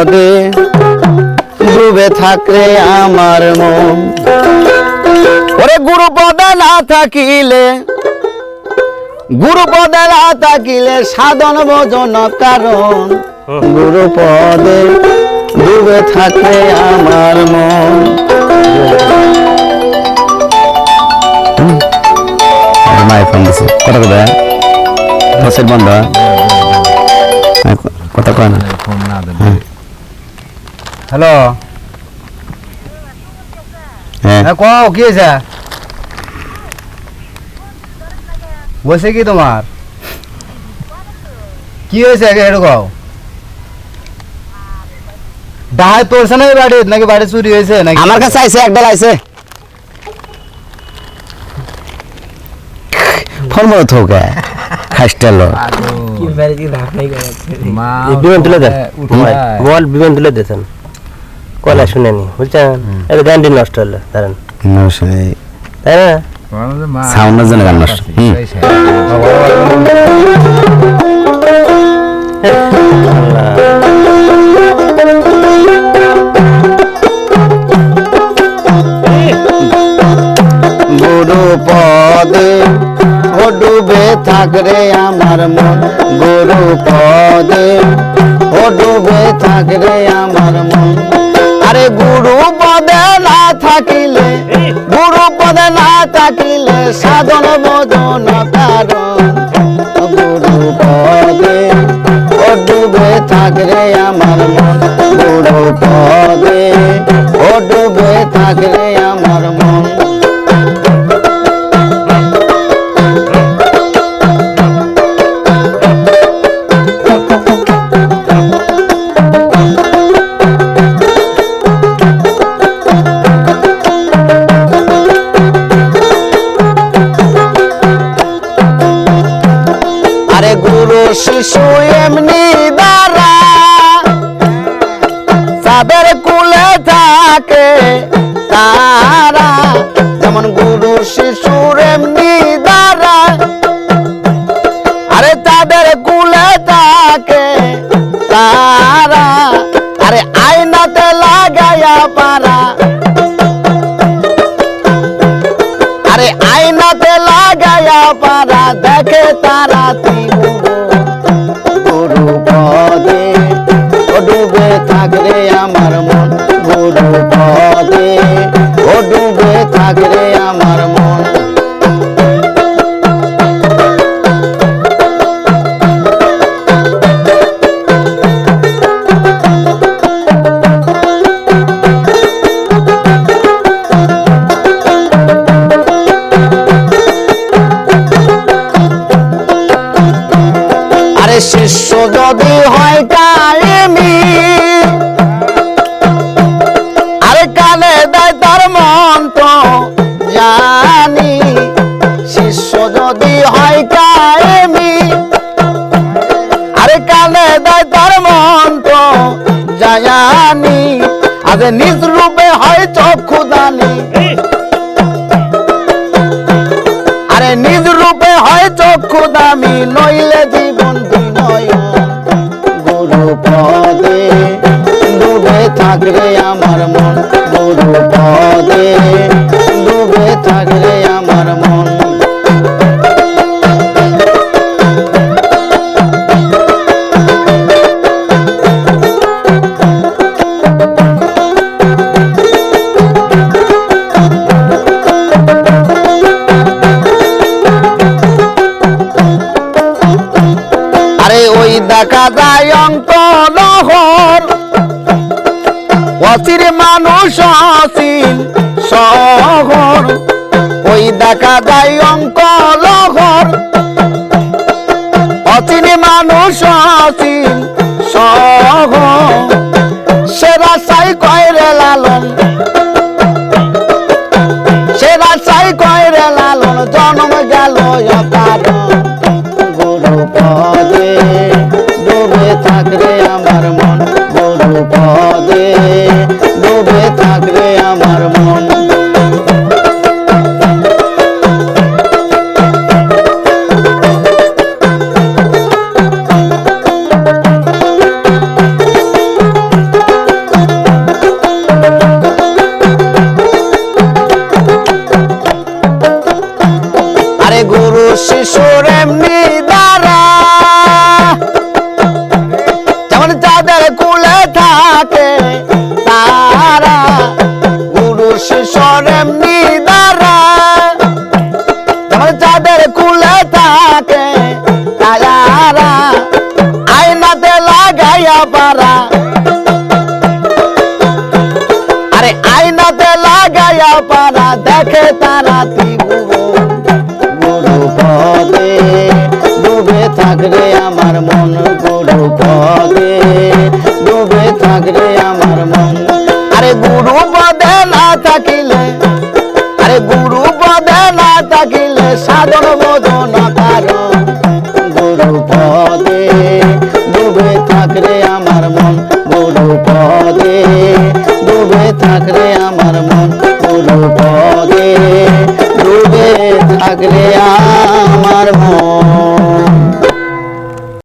পদে ডুবে থাকলে আমার মন। ওরে গুরু পদে না থাকিলে গুরু পদে না থাকিলে সাধন ভোজন কারণ। গুরু পদে ডুবে থাকলে আমার মন। মায়ের ফোন দিছে। কথা কথা বন্ধ। হ্যাঁ, কথা কয় না। হ্যালো হ্যাঁ হ্যাঁ কও কি হয়েছে বসে কি তোমার কি হয়েছে আগে হেঁটে কও ডাহায় তোরছে না বাড়ি নাকি বাড়ি চুরি হয়েছে নাকি আমার কাছে আইছে এক ডাল আইছে ফোন মতো থোকে খাইস্টাল বিমান তুলে দেন মোবাইল বিমান তুলে দিয়েছেন কলা শুনেনি বুঝছেন? এটা ব্যান্ডি নষ্ট হলো ধরেন তাই না? সাউন্ডের জন্য গান নষ্ট। গুরু পদে ও ডুবে থাকরে আমার মন। গুরু পদে ও ডুবে থাকরে আমার মন। থাকিলে গুরু পদে না থাকিলে সাধন বদন কারণ গুরু পদে ও ডুবে থাকলে আমার মন গুরু পদে ও ডুবে থাকলে আমার শিশু এমনি দ্বারা। তাদের কুলে থাকে তারা। যেমন গুরু শিশুর এমনি দ্বারা। আরে তাদের কুলে থাকে তারা। আরে আয়নাতে লাগাইয়া শিষ্য যদি হয় কায়েমি আরে কানে দেয় তার মন্ত্র, জানি শিষ্য যদি হয় কায়েমি আরে কানে দেয় তার মন্ত্র, জানি আরে নিজ রূপে হয় চক্ষুদানি আরে নিজ রূপে হয় চক্ষু দামি, নইলে গুরু পদে ডুবে থাকবে আমার মন গুরু পদে ডুবে থাকরে অচির মানুষ অচিন শহর, ওই দেখা যায় অঙ্ক লহর অচিন মানুষ অচিন শহর সেরা সাই কয়রে লালন। সেরা সাই কয়রে লালন, জন্ম গেল গুরু লাগাইয়া পারা আরে আয়নাতে লাগাইয়া পারা দেখে তারা ডুবে থাকরে আমার মন, গুরু পদে, ডুবে থাকরে আমার মন। আরে গুরু পদে না থাকিলে, আরে গুরু পদে না থাকিলে সাধন বোধন কারণ পদে ডুবে থাকলে আমার মন গুরু পদে ডুবে থাকলে আমার মন